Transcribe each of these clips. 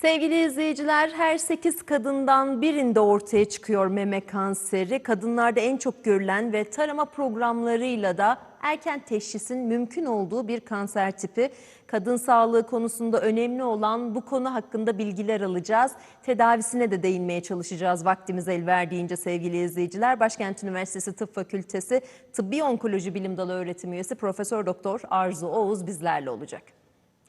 Sevgili izleyiciler, her 8 kadından birinde ortaya çıkıyor meme kanseri. Kadınlarda en çok görülen ve tarama programlarıyla da erken teşhisin mümkün olduğu bir kanser tipi. Kadın sağlığı konusunda önemli olan bu konu hakkında bilgiler alacağız. Tedavisine de değinmeye çalışacağız vaktimiz el verdiğince sevgili izleyiciler. Başkent Üniversitesi Tıp Fakültesi Tıbbi Onkoloji Bilim Dalı öğretim üyesi Profesör Doktor Arzu Oğuz bizlerle olacak.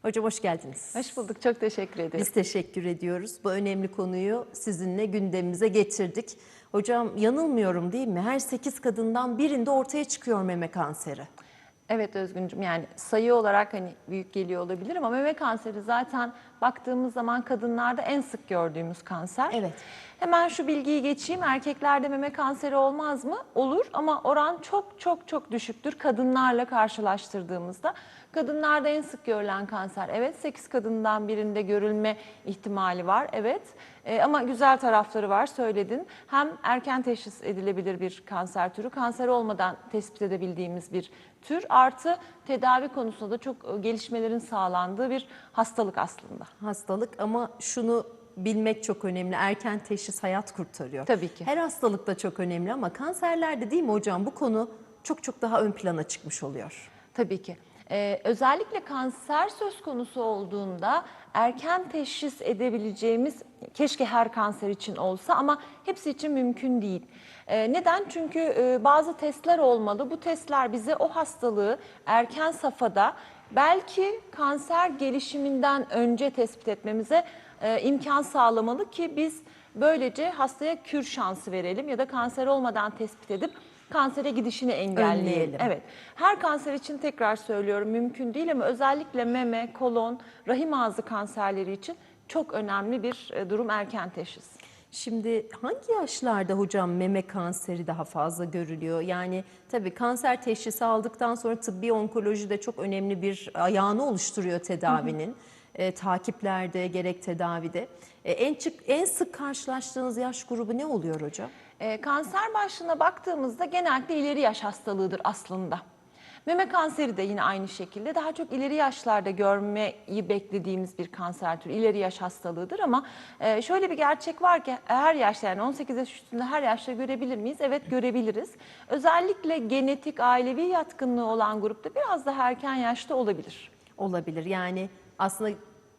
Hocam hoş geldiniz. Hoş bulduk. Çok teşekkür ederim. Biz teşekkür ediyoruz. Bu önemli konuyu sizinle gündemimize getirdik. Hocam yanılmıyorum değil mi? Her 8 kadından birinde ortaya çıkıyor meme kanseri. Evet Özgüncüm yani sayı olarak hani büyük geliyor olabilir ama meme kanseri zaten baktığımız zaman kadınlarda en sık gördüğümüz kanser. Evet. Hemen şu bilgiyi geçeyim. Erkeklerde meme kanseri olmaz mı? Olur ama oran çok çok çok düşüktür kadınlarla karşılaştırdığımızda. Kadınlarda en sık görülen kanser evet 8 kadından birinde görülme ihtimali var evet Ee, ama güzel tarafları var söyledin. Hem erken teşhis edilebilir bir kanser türü kanser olmadan tespit edebildiğimiz bir tür artı tedavi konusunda da çok e, gelişmelerin sağlandığı bir hastalık aslında. Hastalık ama şunu bilmek çok önemli. Erken teşhis hayat kurtarıyor. Tabii ki. Her hastalık da çok önemli ama kanserlerde değil mi hocam bu konu çok çok daha ön plana çıkmış oluyor. Tabii ki. Ee, özellikle kanser söz konusu olduğunda erken teşhis edebileceğimiz keşke her kanser için olsa ama hepsi için mümkün değil. Ee, neden? Çünkü e, bazı testler olmalı. Bu testler bize o hastalığı erken safhada belki kanser gelişiminden önce tespit etmemize e, imkan sağlamalı ki biz böylece hastaya kür şansı verelim ya da kanser olmadan tespit edip kansere gidişini engelleyelim. Önleyelim. Evet. Her kanser için tekrar söylüyorum mümkün değil ama özellikle meme, kolon, rahim ağzı kanserleri için çok önemli bir e, durum erken teşhis. Şimdi hangi yaşlarda hocam meme kanseri daha fazla görülüyor? Yani tabii kanser teşhisi aldıktan sonra tıbbi onkoloji de çok önemli bir ayağını oluşturuyor tedavinin. E, takiplerde gerek tedavide. E, en, çık, en sık karşılaştığınız yaş grubu ne oluyor hocam? E, kanser başlığına baktığımızda genellikle ileri yaş hastalığıdır aslında. Meme kanseri de yine aynı şekilde daha çok ileri yaşlarda görmeyi beklediğimiz bir kanser türü, ileri yaş hastalığıdır ama e, şöyle bir gerçek var ki her yaşta yani 18 yaş üstünde her yaşta görebilir miyiz? Evet görebiliriz. Özellikle genetik, ailevi yatkınlığı olan grupta biraz daha erken yaşta olabilir. Olabilir yani aslında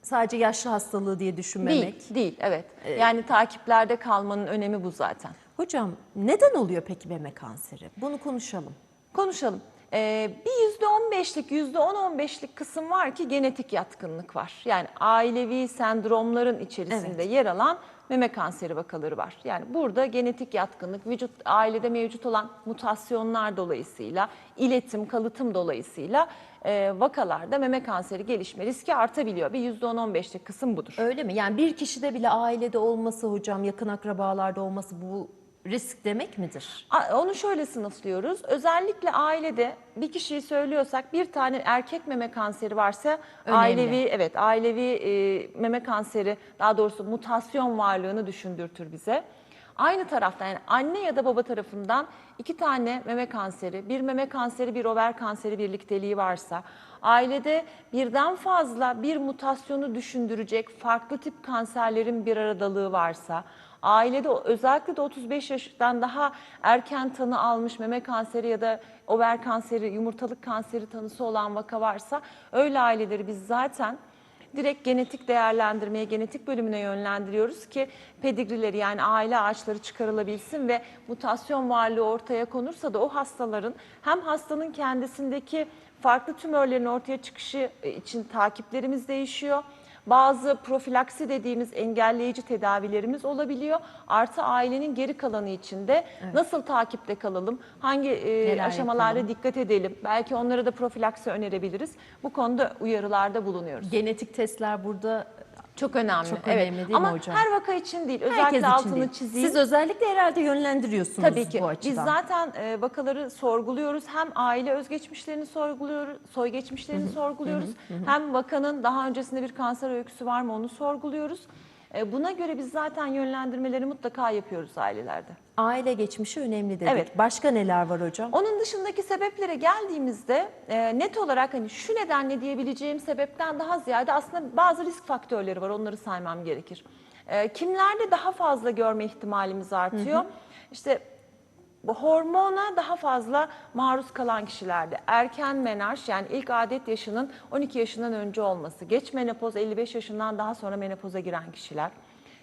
sadece yaşlı hastalığı diye düşünmemek. Değil, değil evet. Yani takiplerde kalmanın önemi bu zaten. Hocam neden oluyor peki meme kanseri? Bunu konuşalım. Konuşalım. Ee, bir %15'lik, %10-15'lik kısım var ki genetik yatkınlık var. Yani ailevi sendromların içerisinde yer alan meme kanseri vakaları var. Yani burada genetik yatkınlık, vücut ailede mevcut olan mutasyonlar dolayısıyla, iletim, kalıtım dolayısıyla e, vakalarda meme kanseri gelişme riski artabiliyor. Bir %10-15'lik kısım budur. Öyle mi? Yani bir kişide bile ailede olması hocam, yakın akrabalarda olması bu risk demek midir? Onu şöyle sınıflıyoruz. Özellikle ailede bir kişiyi söylüyorsak bir tane erkek meme kanseri varsa Önemli. ailevi evet ailevi e, meme kanseri daha doğrusu mutasyon varlığını düşündürtür bize. Aynı taraftan yani anne ya da baba tarafından iki tane meme kanseri, bir meme kanseri, bir over kanseri birlikteliği varsa, ailede birden fazla bir mutasyonu düşündürecek farklı tip kanserlerin bir aradalığı varsa, ailede özellikle de 35 yaştan daha erken tanı almış meme kanseri ya da over kanseri, yumurtalık kanseri tanısı olan vaka varsa öyle aileleri biz zaten direkt genetik değerlendirmeye, genetik bölümüne yönlendiriyoruz ki pedigrileri yani aile ağaçları çıkarılabilsin ve mutasyon varlığı ortaya konursa da o hastaların hem hastanın kendisindeki farklı tümörlerin ortaya çıkışı e, için takiplerimiz değişiyor. Bazı profilaksi dediğimiz engelleyici tedavilerimiz olabiliyor. Artı ailenin geri kalanı için de nasıl takipte kalalım, hangi e, aşamalarda yapalım? dikkat edelim. Belki onlara da profilaksi önerebiliriz. Bu konuda uyarılarda bulunuyoruz. Genetik testler burada Çok önemli. Çok evet. önemli değil mi Ama hocam? her vaka için değil. Özellikle herkes için altını değil. çizeyim. Siz özellikle herhalde yönlendiriyorsunuz Tabii ki. bu Biz açıdan. zaten e, vakaları sorguluyoruz. Hem aile özgeçmişlerini sorguluyoruz, soy geçmişlerini sorguluyoruz. Hem vakanın daha öncesinde bir kanser öyküsü var mı onu sorguluyoruz. E, Buna göre biz zaten yönlendirmeleri mutlaka yapıyoruz ailelerde. Aile geçmişi önemli dedik. Evet. Başka neler var hocam? Onun dışındaki sebeplere geldiğimizde e, net olarak hani şu nedenle diyebileceğim sebepten daha ziyade aslında bazı risk faktörleri var. Onları saymam gerekir. E, kimlerde daha fazla görme ihtimalimiz artıyor? İşte bu hormona daha fazla maruz kalan kişilerde erken menarş yani ilk adet yaşının 12 yaşından önce olması, geç menopoz 55 yaşından daha sonra menopoza giren kişiler,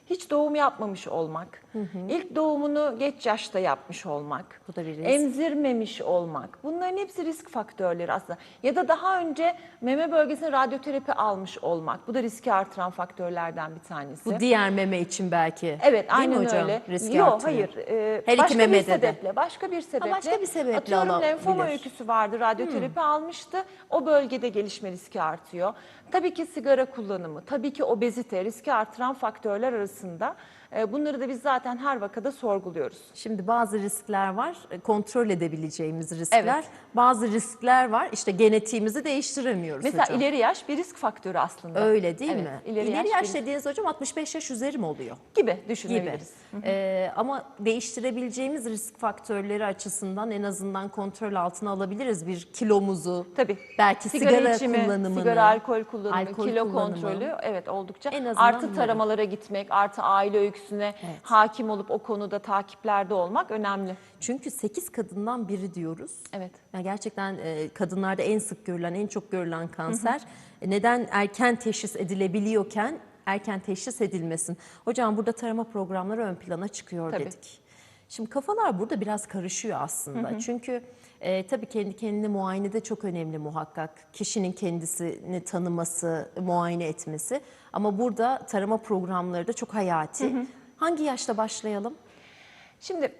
hiç doğum yapmamış olmak, ilk doğumunu geç yaşta yapmış olmak, Bu da bir risk. emzirmemiş olmak. Bunların hepsi risk faktörleri aslında. Ya da daha önce meme bölgesine radyoterapi almış olmak. Bu da riski artıran faktörlerden bir tanesi. Bu diğer meme için belki. Evet, Değil aynen mi hocam? öyle. Riski Yok, artırıyor. hayır. e, Her iki başka bir memede de. sebeple, başka bir sebeple. başka bir sebeple Atıyorum lenfoma öyküsü vardı, radyoterapi almıştı. O bölgede gelişme riski artıyor. Tabii ki sigara kullanımı, tabii ki obezite riski artıran faktörler arasında. E, bunları da biz zaten her vakada sorguluyoruz. Şimdi bazı riskler var, e, kontrol edebileceğimiz riskler. Evet. Bazı riskler var, işte genetiğimizi değiştiremiyoruz Mesela hocam. ileri yaş bir risk faktörü aslında. Öyle değil Evet, mi? ileri İleri, yaş yaş, dediğiniz hocam 65 yaş üzeri mi oluyor? gibi Gibi. düşünebiliriz. Ee, ama değiştirebileceğimiz risk faktörleri açısından en azından kontrol altına alabiliriz bir kilomuzu. Tabii. Belki sigara, içimi, kullanımını. sigara, alkol kullanımı, alkol kilo kullanımı. kontrolü evet oldukça. En azından artı taramalara gitmek, artı aile öyküsüne hakim olup o konuda takiplerde olmak önemli. Çünkü 8 kadından biri diyoruz. Evet. Yani gerçekten e, kadınlarda en sık görülen, en çok görülen kanser. E, Neden erken teşhis edilebiliyorken erken teşhis edilmesin? Hocam burada tarama programları ön plana çıkıyor Tabii. dedik. Şimdi kafalar burada biraz karışıyor aslında. Çünkü e, tabii kendi kendine muayene de çok önemli muhakkak. Kişinin kendisini tanıması, muayene etmesi. Ama burada tarama programları da çok hayati. Hangi yaşta başlayalım? Şimdi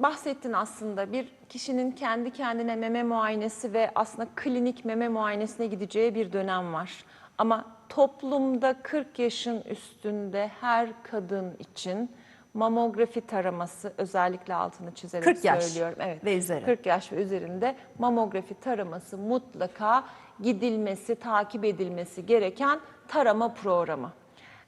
bahsettin aslında bir kişinin kendi kendine meme muayenesi ve aslında klinik meme muayenesine gideceği bir dönem var. Ama toplumda 40 yaşın üstünde her kadın için mamografi taraması özellikle altını çizerek 40 yaş söylüyorum. Evet. ve üzeri. 40 yaş ve üzerinde mamografi taraması mutlaka gidilmesi, takip edilmesi gereken tarama programı.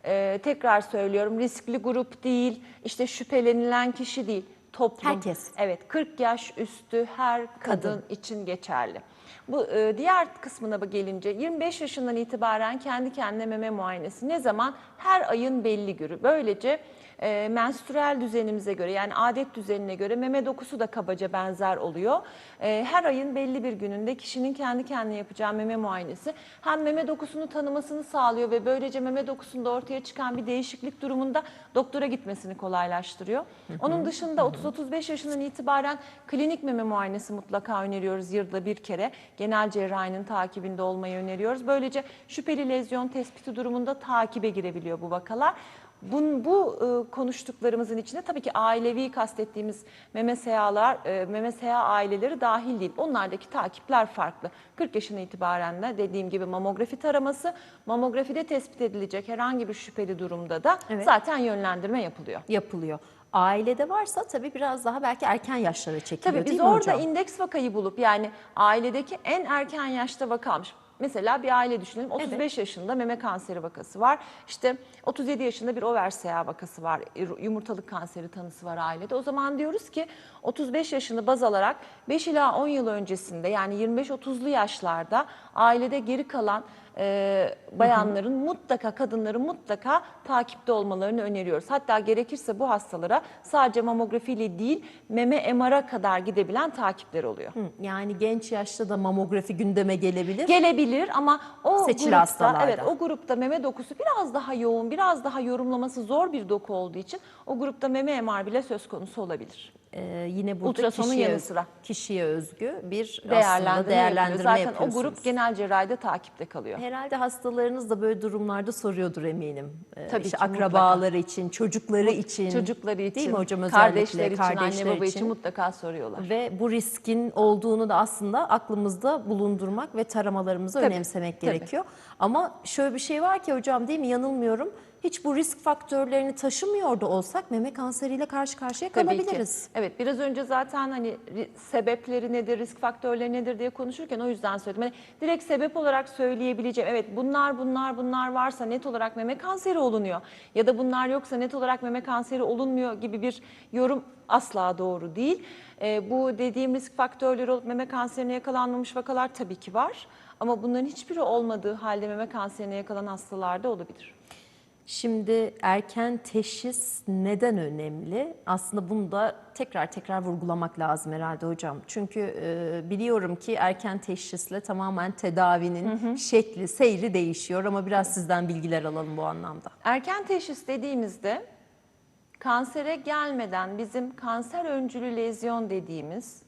Ee, tekrar söylüyorum riskli grup değil, işte şüphelenilen kişi değil. Toplum. Herkes. Evet 40 yaş üstü her kadın, Kadın. için geçerli. Bu e, diğer kısmına gelince 25 yaşından itibaren kendi kendine meme muayenesi ne zaman? Her ayın belli günü. Böylece e, menstrüel düzenimize göre yani adet düzenine göre meme dokusu da kabaca benzer oluyor. E, her ayın belli bir gününde kişinin kendi kendine yapacağı meme muayenesi hem meme dokusunu tanımasını sağlıyor ve böylece meme dokusunda ortaya çıkan bir değişiklik durumunda doktora gitmesini kolaylaştırıyor. Onun dışında 30-35 yaşından itibaren klinik meme muayenesi mutlaka öneriyoruz yılda bir kere. Genel cerrahinin takibinde olmayı öneriyoruz. Böylece şüpheli lezyon tespiti durumunda takibe girebiliyor bu vakalar. Bun, bu e, konuştuklarımızın içinde tabii ki ailevi kastettiğimiz meme seyalar, e, meme seya aileleri dahil değil. Onlardaki takipler farklı. 40 yaşına itibaren de dediğim gibi mamografi taraması, mamografide tespit edilecek herhangi bir şüpheli durumda da Evet. zaten yönlendirme yapılıyor. yapılıyor. Ailede varsa tabii biraz daha belki erken yaşlara çekiliyor Tabii değil biz mi orada hocam? indeks vakayı bulup yani ailedeki en erken yaşta vakamış. Mesela bir aile düşünelim 35 yaşında meme kanseri vakası var. İşte 37 yaşında bir over SEA vakası var. Yumurtalık kanseri tanısı var ailede. O zaman diyoruz ki 35 yaşını baz alarak 5 ila 10 yıl öncesinde yani 25-30'lu yaşlarda ailede geri kalan e, bayanların mutlaka kadınların mutlaka takipte olmalarını öneriyoruz. Hatta gerekirse bu hastalara sadece mamografiyle değil meme MR'a kadar gidebilen takipler oluyor. Hı, Yani genç yaşta da mamografi gündeme gelebilir. Gelebilir ama o Seçili grupta hastalarda. evet o grupta meme dokusu biraz daha yoğun, biraz daha yorumlaması zor bir doku olduğu için o grupta meme MR bile söz konusu olabilir. Ee, yine burada Ultrasonun kişiye, yanı sıra. kişiye özgü bir aslında Değerlendirme, değerlendirme. Zaten o grup genel cerrahide takipte kalıyor. Herhalde hastalarınız da böyle durumlarda soruyordur eminim. Ee, Tabii işte ki, akrabaları için, çocukları için. Çocukları için, Değil mi hocam özellikle? kardeşler için, anne baba için. için mutlaka soruyorlar. Ve bu riskin olduğunu da aslında aklımızda bulundurmak ve taramalarımızı Tabii, önemsemek tabii. gerekiyor. Ama şöyle bir şey var ki hocam değil mi yanılmıyorum. Hiç bu risk faktörlerini taşımıyor da olsak meme kanseriyle karşı karşıya Tabii ki. Evet biraz önce zaten hani ri- sebepleri nedir, risk faktörleri nedir diye konuşurken o yüzden söyledim. Hani direkt sebep olarak söyleyebileceğim evet bunlar bunlar bunlar varsa net olarak meme kanseri olunuyor ya da bunlar yoksa net olarak meme kanseri olunmuyor gibi bir yorum asla doğru değil. Ee, bu dediğim risk faktörleri olup meme kanserine yakalanmamış vakalar tabii ki var. Ama bunların hiçbiri olmadığı halde meme kanserine yakalanan hastalarda olabilir. Şimdi erken teşhis neden önemli? Aslında bunu da tekrar tekrar vurgulamak lazım herhalde hocam. Çünkü e, biliyorum ki erken teşhisle tamamen tedavinin şekli, seyri değişiyor ama biraz sizden bilgiler alalım bu anlamda. Erken teşhis dediğimizde kansere gelmeden bizim kanser öncülü lezyon dediğimiz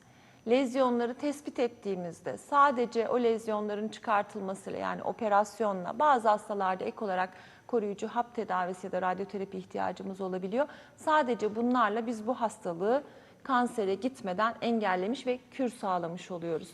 lezyonları tespit ettiğimizde sadece o lezyonların çıkartılmasıyla yani operasyonla bazı hastalarda ek olarak koruyucu hap tedavisi ya da radyoterapi ihtiyacımız olabiliyor. Sadece bunlarla biz bu hastalığı kansere gitmeden engellemiş ve kür sağlamış oluyoruz.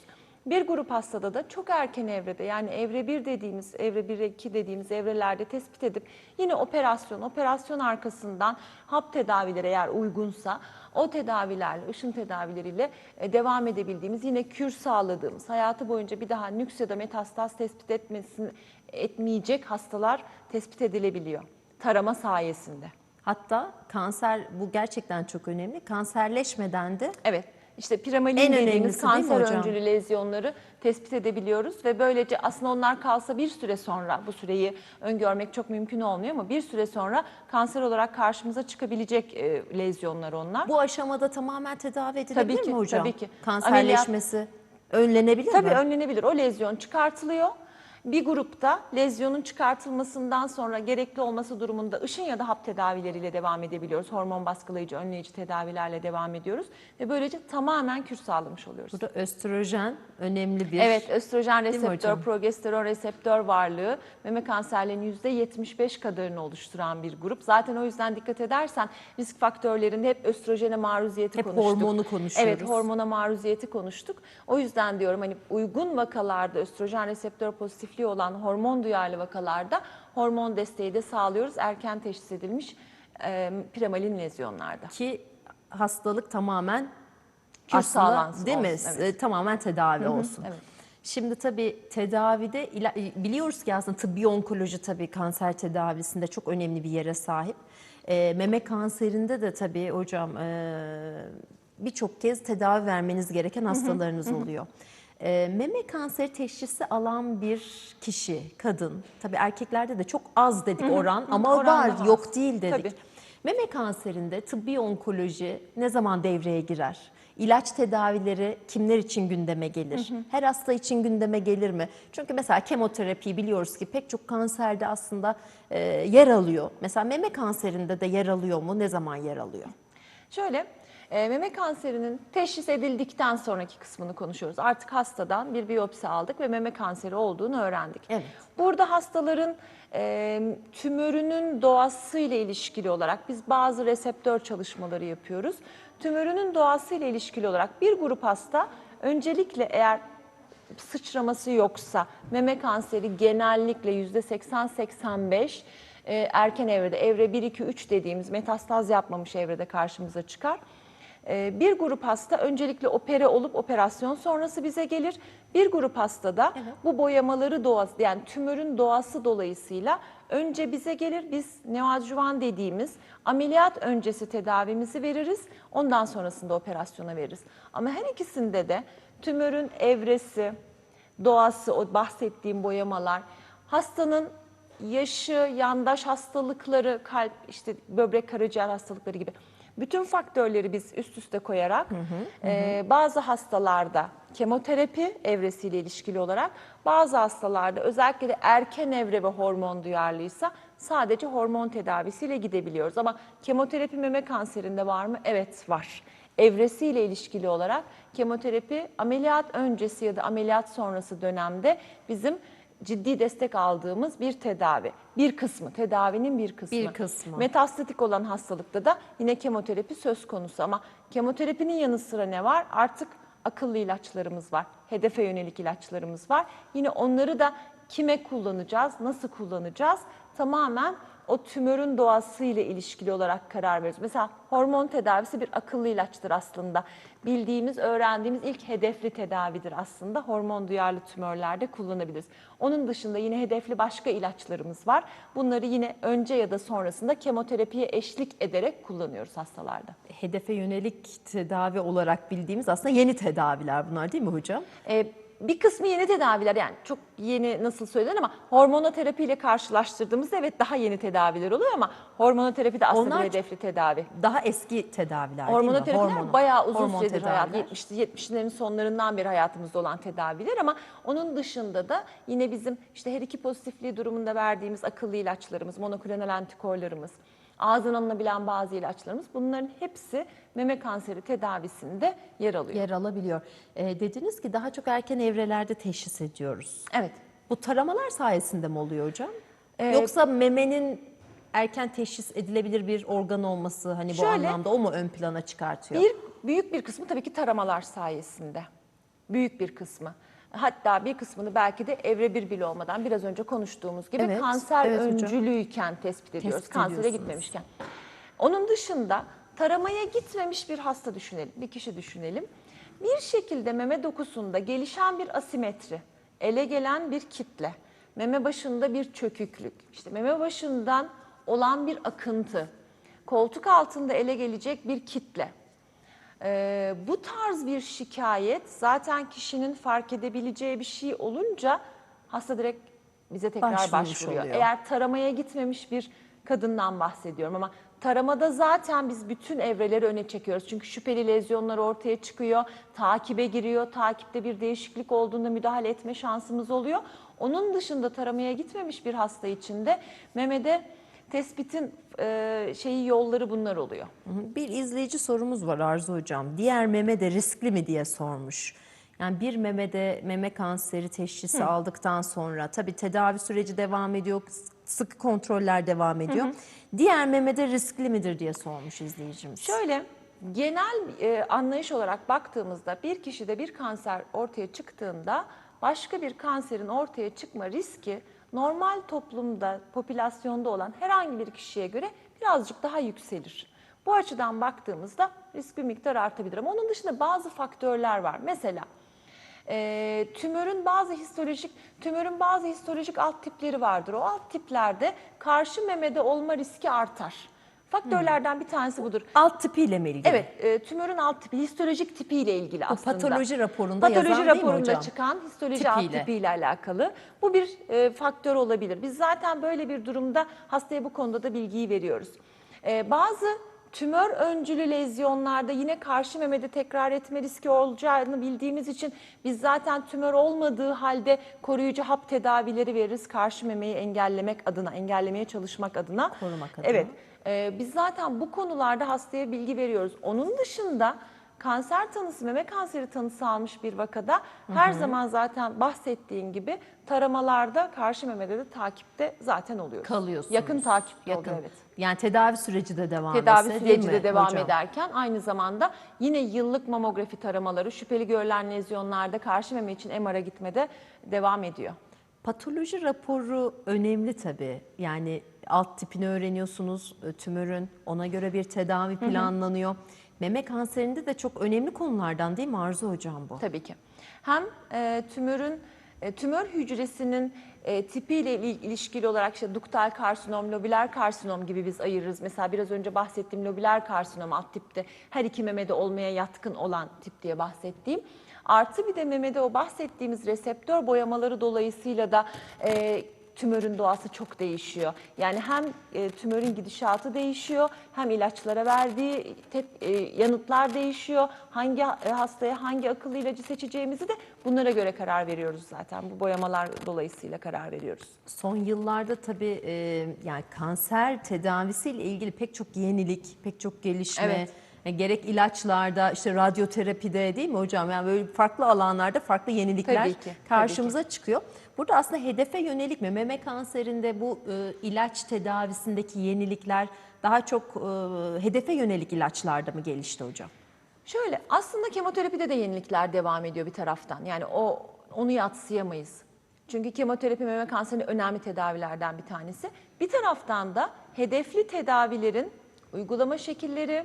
Bir grup hastada da çok erken evrede yani evre 1 dediğimiz, evre 1 2 dediğimiz evrelerde tespit edip yine operasyon, operasyon arkasından hap tedavileri eğer uygunsa o tedavilerle, ışın tedavileriyle e, devam edebildiğimiz, yine kür sağladığımız, hayatı boyunca bir daha nüks ya da metastaz tespit etmesini etmeyecek hastalar tespit edilebiliyor tarama sayesinde. Hatta kanser bu gerçekten çok önemli. Kanserleşmeden de Evet. İşte piramidin En dediğimiz önemlisi değil mi kanser hocam? öncülü lezyonları tespit edebiliyoruz ve böylece aslında onlar kalsa bir süre sonra bu süreyi öngörmek çok mümkün olmuyor ama bir süre sonra kanser olarak karşımıza çıkabilecek e, lezyonlar onlar. bu aşamada tamamen tedavi edilebilir Tabii ki, mi hocam? tabii ki. Kanserleşmesi önlenebilir Tabii mi? önlenebilir. O lezyon çıkartılıyor. Bir grupta lezyonun çıkartılmasından sonra gerekli olması durumunda ışın ya da hap tedavileriyle devam edebiliyoruz. Hormon baskılayıcı, önleyici tedavilerle devam ediyoruz. Ve böylece tamamen kür sağlamış oluyoruz. Burada östrojen önemli bir Evet, östrojen reseptör, progesteron reseptör varlığı meme kanserlerinin %75 kadarını oluşturan bir grup. Zaten o yüzden dikkat edersen risk faktörlerinde hep östrojene maruziyeti Hep konuştuk. hormonu konuşuyoruz. Evet, hormona maruziyeti konuştuk. O yüzden diyorum hani uygun vakalarda östrojen reseptör pozitifliği olan hormon duyarlı vakalarda hormon desteği de sağlıyoruz. Erken teşhis edilmiş e, piramalin lezyonlarda. ki hastalık tamamen Kür aslında değil mi? olsun, evet. E, Tamamen tedavi olsun. evet. Şimdi tabii tedavide ila- biliyoruz ki aslında tıbbi onkoloji tabii kanser tedavisinde çok önemli bir yere sahip. E, meme kanserinde de tabii hocam e, birçok kez tedavi vermeniz gereken hastalarınız oluyor. E, meme kanseri teşhisi alan bir kişi, kadın, tabii erkeklerde de çok az dedik oran ama oran var daha yok az. değil dedik. Tabii. Meme kanserinde tıbbi onkoloji ne zaman devreye girer? İlaç tedavileri kimler için gündeme gelir? Her hasta için gündeme gelir mi? Çünkü mesela kemoterapi biliyoruz ki pek çok kanserde aslında e, yer alıyor. Mesela meme kanserinde de yer alıyor mu? Ne zaman yer alıyor? Şöyle, e, meme kanserinin teşhis edildikten sonraki kısmını konuşuyoruz. Artık hastadan bir biyopsi aldık ve meme kanseri olduğunu öğrendik. Evet. Burada hastaların e, tümörünün doğasıyla ilişkili olarak biz bazı reseptör çalışmaları yapıyoruz. Tümörünün doğasıyla ilişkili olarak bir grup hasta öncelikle eğer sıçraması yoksa meme kanseri genellikle %80-85 e, erken evrede, evre 1, 2, 3 dediğimiz metastaz yapmamış evrede karşımıza çıkar. E, bir grup hasta öncelikle opere olup operasyon sonrası bize gelir. Bir grup hastada bu boyamaları doğası yani tümörün doğası dolayısıyla önce bize gelir. Biz neoadjuvan dediğimiz ameliyat öncesi tedavimizi veririz. Ondan sonrasında operasyona veririz. Ama her ikisinde de tümörün evresi, doğası, o bahsettiğim boyamalar, hastanın yaşı, yandaş hastalıkları, kalp, işte böbrek, karaciğer hastalıkları gibi bütün faktörleri biz üst üste koyarak e, bazı hastalarda kemoterapi evresiyle ilişkili olarak bazı hastalarda özellikle de erken evre ve hormon duyarlıysa sadece hormon tedavisiyle gidebiliyoruz. Ama kemoterapi meme kanserinde var mı? Evet var evresiyle ilişkili olarak kemoterapi ameliyat öncesi ya da ameliyat sonrası dönemde bizim ciddi destek aldığımız bir tedavi. Bir kısmı, tedavinin bir kısmı. Bir kısmı. Metastatik olan hastalıkta da yine kemoterapi söz konusu ama kemoterapinin yanı sıra ne var? Artık akıllı ilaçlarımız var. Hedefe yönelik ilaçlarımız var. Yine onları da kime kullanacağız, nasıl kullanacağız tamamen o tümörün doğasıyla ilişkili olarak karar veriyoruz. Mesela hormon tedavisi bir akıllı ilaçtır aslında. Bildiğimiz, öğrendiğimiz ilk hedefli tedavidir aslında. Hormon duyarlı tümörlerde kullanabiliriz. Onun dışında yine hedefli başka ilaçlarımız var. Bunları yine önce ya da sonrasında kemoterapiye eşlik ederek kullanıyoruz hastalarda. Hedefe yönelik tedavi olarak bildiğimiz aslında yeni tedaviler bunlar değil mi hocam? Ee, bir kısmı yeni tedaviler yani çok yeni nasıl söylenir ama hormonoterapi ile karşılaştırdığımızda evet daha yeni tedaviler oluyor ama hormonoterapi de aslında Onlar- bir hedefli tedavi. Daha eski tedaviler değil mi? Hormonoterapiler Hormon- bayağı uzun hormon süredir hayat, tedaviler. 70'li 70'lerin sonlarından beri hayatımızda olan tedaviler ama onun dışında da yine bizim işte her iki pozitifliği durumunda verdiğimiz akıllı ilaçlarımız, monoklonal antikorlarımız, ağzın alınabilen bazı ilaçlarımız bunların hepsi meme kanseri tedavisinde yer alıyor. yer alabiliyor. Ee, dediniz ki daha çok erken evrelerde teşhis ediyoruz. Evet. Bu taramalar sayesinde mi oluyor hocam? Ee, Yoksa memenin erken teşhis edilebilir bir organ olması hani bu Şöyle, anlamda o mu ön plana çıkartıyor? Bir büyük bir kısmı tabii ki taramalar sayesinde. Büyük bir kısmı. Hatta bir kısmını belki de evre bir bile olmadan biraz önce konuştuğumuz gibi Evet, kanser evet hocam. öncülüyken tespit ediyoruz. Tespit Kansere gitmemişken. Onun dışında taramaya gitmemiş bir hasta düşünelim, bir kişi düşünelim. Bir şekilde meme dokusunda gelişen bir asimetri, ele gelen bir kitle, meme başında bir çöküklük, işte meme başından olan bir akıntı, koltuk altında ele gelecek bir kitle. Ee, bu tarz bir şikayet zaten kişinin fark edebileceği bir şey olunca hasta direkt bize tekrar Başvurmuş başvuruyor. oluyor. Eğer taramaya gitmemiş bir kadından bahsediyorum ama taramada zaten biz bütün evreleri öne çekiyoruz. Çünkü şüpheli lezyonlar ortaya çıkıyor, takibe giriyor, takipte bir değişiklik olduğunda müdahale etme şansımız oluyor. Onun dışında taramaya gitmemiş bir hasta için de memede tespitin e, şeyi yolları bunlar oluyor. Hı hı. Bir izleyici sorumuz var Arzu Hocam. Diğer meme de riskli mi diye sormuş. Yani bir memede meme kanseri teşhisi aldıktan sonra tabii tedavi süreci devam ediyor, sıkı kontroller devam ediyor. Diğer memede riskli midir diye sormuş izleyicimiz. Şöyle genel e, anlayış olarak baktığımızda bir kişide bir kanser ortaya çıktığında başka bir kanserin ortaya çıkma riski normal toplumda, popülasyonda olan herhangi bir kişiye göre birazcık daha yükselir. Bu açıdan baktığımızda risk bir miktar artabilir ama onun dışında bazı faktörler var. Mesela e, tümörün bazı histolojik tümörün bazı histolojik alt tipleri vardır. O alt tiplerde karşı memede olma riski artar. Faktörlerden bir tanesi budur. Alt tipiyle mi ilgili? Evet, e, tümörün alt tipi, histolojik tipiyle ilgili aslında. patoloji raporunda Patoloji yazan değil mi raporunda hocam? çıkan histoloji alt Tipiyle. tipiyle alakalı. Bu bir e, faktör olabilir. Biz zaten böyle bir durumda hastaya bu konuda da bilgiyi veriyoruz. E, bazı tümör öncülü lezyonlarda yine karşı memede tekrar etme riski olacağını bildiğimiz için biz zaten tümör olmadığı halde koruyucu hap tedavileri veririz. Karşı memeyi engellemek adına, engellemeye çalışmak adına. Korumak adına. Evet. Ee, biz zaten bu konularda hastaya bilgi veriyoruz. Onun dışında kanser tanısı, meme kanseri tanısı almış bir vakada her zaman zaten bahsettiğin gibi taramalarda karşı memede de takipte zaten oluyoruz. Kalıyorsunuz. Yakın takipte Yakın. oluyor evet. Yani tedavi süreci de devam Tedavi etse, değil süreci mi de devam hocam? ederken aynı zamanda yine yıllık mamografi taramaları şüpheli görülen lezyonlarda karşı meme için MR'a gitmede devam ediyor. Patoloji raporu önemli tabii. Yani alt tipini öğreniyorsunuz, e, tümörün ona göre bir tedavi planlanıyor. Meme kanserinde de çok önemli konulardan değil mi Arzu Hocam bu? Tabii ki. Hem e, tümörün e, tümör hücresinin e, tipiyle il- ilişkili olarak işte duktal karsinom, lobüler karsinom gibi biz ayırırız. Mesela biraz önce bahsettiğim lobüler karsinom alt tipte her iki memede olmaya yatkın olan tip diye bahsettiğim. Artı bir de memede o bahsettiğimiz reseptör boyamaları dolayısıyla da e, tümörün doğası çok değişiyor. Yani hem e, tümörün gidişatı değişiyor, hem ilaçlara verdiği tep- e, yanıtlar değişiyor. Hangi e, hastaya hangi akıllı ilacı seçeceğimizi de bunlara göre karar veriyoruz zaten. Bu boyamalar dolayısıyla karar veriyoruz. Son yıllarda tabii e, yani kanser tedavisiyle ilgili pek çok yenilik, pek çok gelişme, Evet. E, gerek ilaçlarda, işte radyoterapide değil mi hocam? Yani böyle farklı alanlarda farklı yenilikler Tabii ki, tabii karşımıza çıkıyor. Burada aslında hedefe yönelik mi? Meme kanserinde bu e, ilaç tedavisindeki yenilikler daha çok e, hedefe yönelik ilaçlarda mı gelişti hocam? Şöyle aslında kemoterapide de yenilikler devam ediyor bir taraftan. Yani o onu yatsıyamayız. Çünkü kemoterapi meme kanserinin önemli tedavilerden bir tanesi. Bir taraftan da hedefli tedavilerin uygulama şekilleri,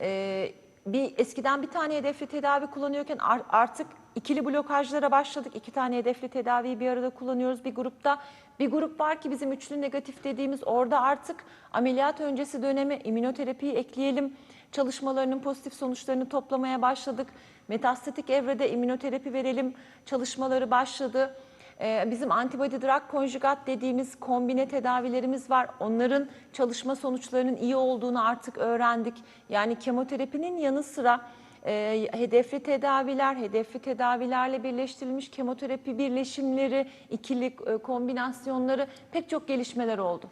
e, bir eskiden bir tane hedefli tedavi kullanıyorken ar- artık ikili blokajlara başladık. İki tane hedefli tedaviyi bir arada kullanıyoruz bir grupta. Bir grup var ki bizim üçlü negatif dediğimiz orada artık ameliyat öncesi döneme immünoterapiyi ekleyelim çalışmalarının pozitif sonuçlarını toplamaya başladık. Metastatik evrede immünoterapi verelim çalışmaları başladı. Ee, Bizim antibody drug konjugat dediğimiz kombine tedavilerimiz var. Onların çalışma sonuçlarının iyi olduğunu artık öğrendik. Yani kemoterapinin yanı sıra e, hedefli tedaviler, hedefli tedavilerle birleştirilmiş kemoterapi birleşimleri, ikili e, kombinasyonları pek çok gelişmeler oldu.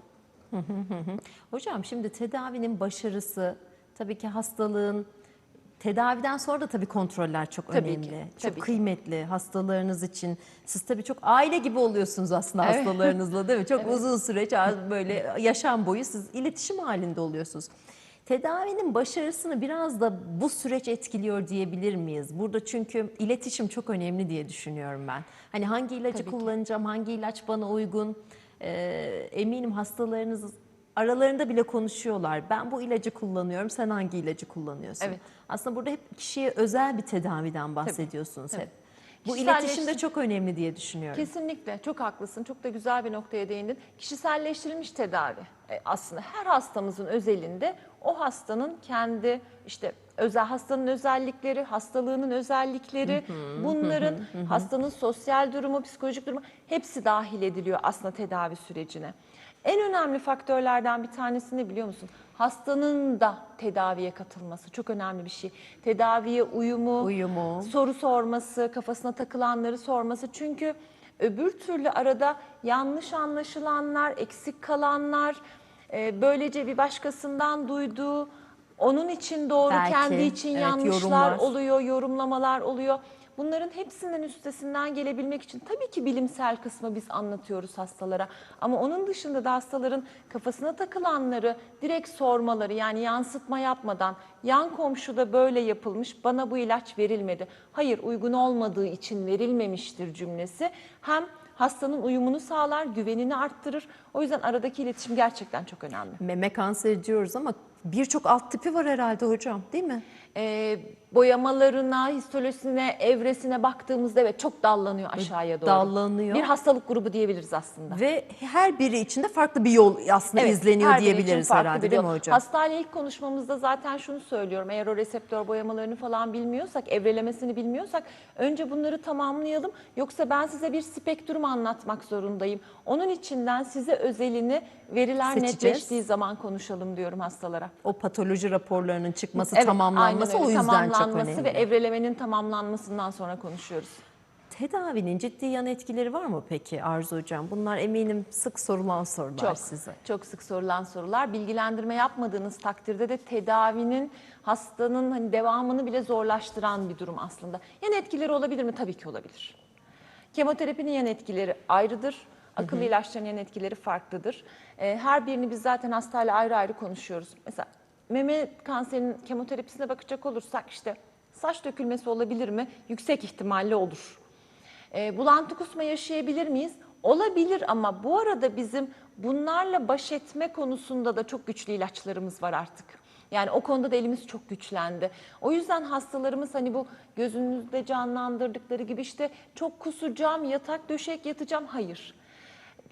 Hocam şimdi tedavinin başarısı tabii ki hastalığın tedaviden sonra da tabii kontroller çok Tabii önemli. ki, çok tabii ki. kıymetli hastalarınız için. Siz tabii çok aile gibi oluyorsunuz aslında Evet. hastalarınızla değil mi? Çok uzun süreç böyle yaşam boyu siz iletişim halinde oluyorsunuz. Tedavinin başarısını biraz da bu süreç etkiliyor diyebilir miyiz? Burada çünkü iletişim çok önemli diye düşünüyorum ben. Hani hangi ilacı Tabii ki. kullanacağım, hangi ilaç bana uygun? Ee, eminim hastalarınız aralarında bile konuşuyorlar. Ben bu ilacı kullanıyorum, sen hangi ilacı kullanıyorsun? Evet. Aslında burada hep kişiye özel bir tedaviden bahsediyorsunuz tabii. hep. Bu iletişim de çok önemli diye düşünüyorum. Kesinlikle çok haklısın. Çok da güzel bir noktaya değindin. Kişiselleştirilmiş tedavi. E, aslında her hastamızın özelinde o hastanın kendi işte özel hastanın özellikleri, hastalığının özellikleri, bunların hastanın sosyal durumu, psikolojik durumu hepsi dahil ediliyor aslında tedavi sürecine. En önemli faktörlerden bir tanesini biliyor musun? Hastanın da tedaviye katılması çok önemli bir şey. Tedaviye uyumu, Uyumu. soru sorması, kafasına takılanları sorması. Çünkü öbür türlü arada yanlış anlaşılanlar, eksik kalanlar, e, böylece bir başkasından duyduğu, onun için doğru, Belki, kendi için evet, yanlışlar yorumlar. oluyor, yorumlamalar oluyor. Bunların hepsinden üstesinden gelebilmek için tabii ki bilimsel kısmı biz anlatıyoruz hastalara. Ama onun dışında da hastaların kafasına takılanları direkt sormaları yani yansıtma yapmadan yan komşuda böyle yapılmış bana bu ilaç verilmedi. Hayır uygun olmadığı için verilmemiştir cümlesi. Hem hastanın uyumunu sağlar, güvenini arttırır. O yüzden aradaki iletişim gerçekten çok önemli. Meme kanseri diyoruz ama birçok alt tipi var herhalde hocam değil mi? Ee, boyamalarına, histolojisine, evresine baktığımızda evet çok dallanıyor aşağıya doğru. Dallanıyor. Bir hastalık grubu diyebiliriz aslında. Ve her biri içinde farklı bir yol aslında Evet, izleniyor her diyebiliriz herhalde bir değil mi hocam? Hastayla ilk konuşmamızda zaten şunu söylüyorum. Eğer o reseptör boyamalarını falan bilmiyorsak, evrelemesini bilmiyorsak önce bunları tamamlayalım. Yoksa ben size bir spektrum anlatmak zorundayım. Onun içinden size özelini veriler Seçeceğiz. netleştiği zaman konuşalım diyorum hastalara. O patoloji raporlarının çıkması, Evet, tamamlanması o yüzden çok Tamamlanması önemli. ve evrelemenin tamamlanmasından sonra konuşuyoruz. Tedavinin ciddi yan etkileri var mı peki Arzu Hocam? Bunlar eminim sık sorulan sorular Çok, size. çok sık sorulan sorular. Bilgilendirme yapmadığınız takdirde de tedavinin hastanın hani devamını bile zorlaştıran bir durum aslında. Yan etkileri olabilir mi? Tabii ki olabilir. Kemoterapinin yan etkileri ayrıdır. Akıllı ilaçların yan etkileri farklıdır. Ee, Her birini biz zaten hastayla ayrı ayrı konuşuyoruz. Mesela meme kanserinin kemoterapisine bakacak olursak işte saç dökülmesi olabilir mi? Yüksek ihtimalle olur. E, bulantı kusma yaşayabilir miyiz? Olabilir ama bu arada bizim bunlarla baş etme konusunda da çok güçlü ilaçlarımız var artık. Yani o konuda da elimiz çok güçlendi. O yüzden hastalarımız hani bu gözünüzde canlandırdıkları gibi işte çok kusacağım, yatak döşek yatacağım. Hayır.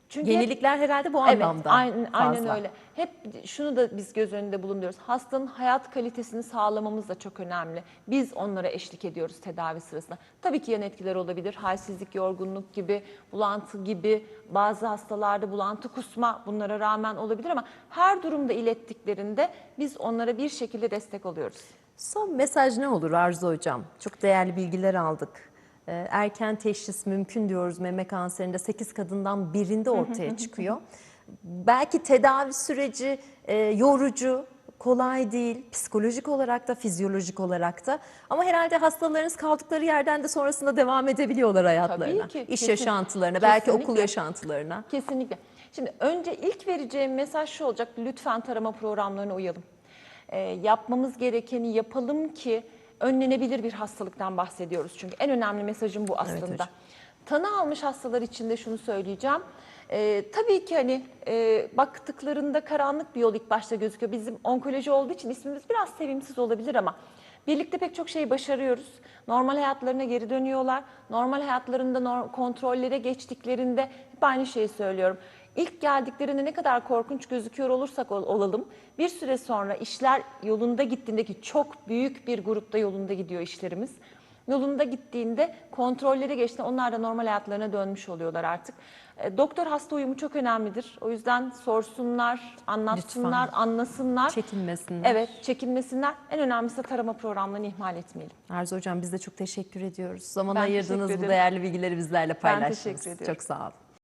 Çünkü hep- Yenilikler herhalde bu Evet, anlamda aynen, aynen öyle. Hep şunu da biz göz önünde bulunduruyoruz. Hastanın hayat kalitesini sağlamamız da çok önemli. Biz onlara eşlik ediyoruz tedavi sırasında. Tabii ki yan etkiler olabilir. Halsizlik, yorgunluk gibi, bulantı gibi, bazı hastalarda bulantı, kusma bunlara rağmen olabilir ama her durumda ilettiklerinde biz onlara bir şekilde destek oluyoruz. Son mesaj ne olur Arzu Hocam? Çok değerli bilgiler aldık. Ee, Erken teşhis mümkün diyoruz meme kanserinde 8 kadından birinde ortaya çıkıyor. Belki tedavi süreci e, yorucu, kolay değil, psikolojik olarak da fizyolojik olarak da. Ama herhalde hastalarınız kaldıkları yerden de sonrasında devam edebiliyorlar hayatlarına. Tabii ki, İş kesin- yaşantılarına, belki okul yaşantılarına. Kesinlikle. Şimdi önce ilk vereceğim mesaj şu olacak. Lütfen tarama programlarına uyalım. Ee, yapmamız gerekeni yapalım ki önlenebilir bir hastalıktan bahsediyoruz. Çünkü en önemli mesajım bu aslında. hocam. Tanı almış hastalar için de şunu söyleyeceğim. Ee, tabii ki hani e, baktıklarında karanlık bir yol ilk başta gözüküyor. Bizim onkoloji olduğu için ismimiz biraz sevimsiz olabilir ama birlikte pek çok şeyi başarıyoruz. Normal hayatlarına geri dönüyorlar. Normal hayatlarında nor- kontrollere geçtiklerinde hep aynı şeyi söylüyorum. İlk geldiklerinde ne kadar korkunç gözüküyor olursak ol- olalım bir süre sonra işler yolunda gittiğinde ki çok büyük bir grupta yolunda gidiyor işlerimiz. Yolunda gittiğinde kontrollere geçtiğinde onlar da normal hayatlarına dönmüş oluyorlar artık. E, Doktor hasta uyumu çok önemlidir. O yüzden sorsunlar, anlatsınlar, Lütfen. anlasınlar. Çekinmesinler. Evet, çekinmesinler. En önemlisi de tarama programlarını ihmal etmeyelim. Arzu Hocam biz de çok teşekkür ediyoruz. Zaman Ben teşekkür bu değerli bilgileri bizlerle paylaştınız. teşekkür ediyorum. Çok sağ olun.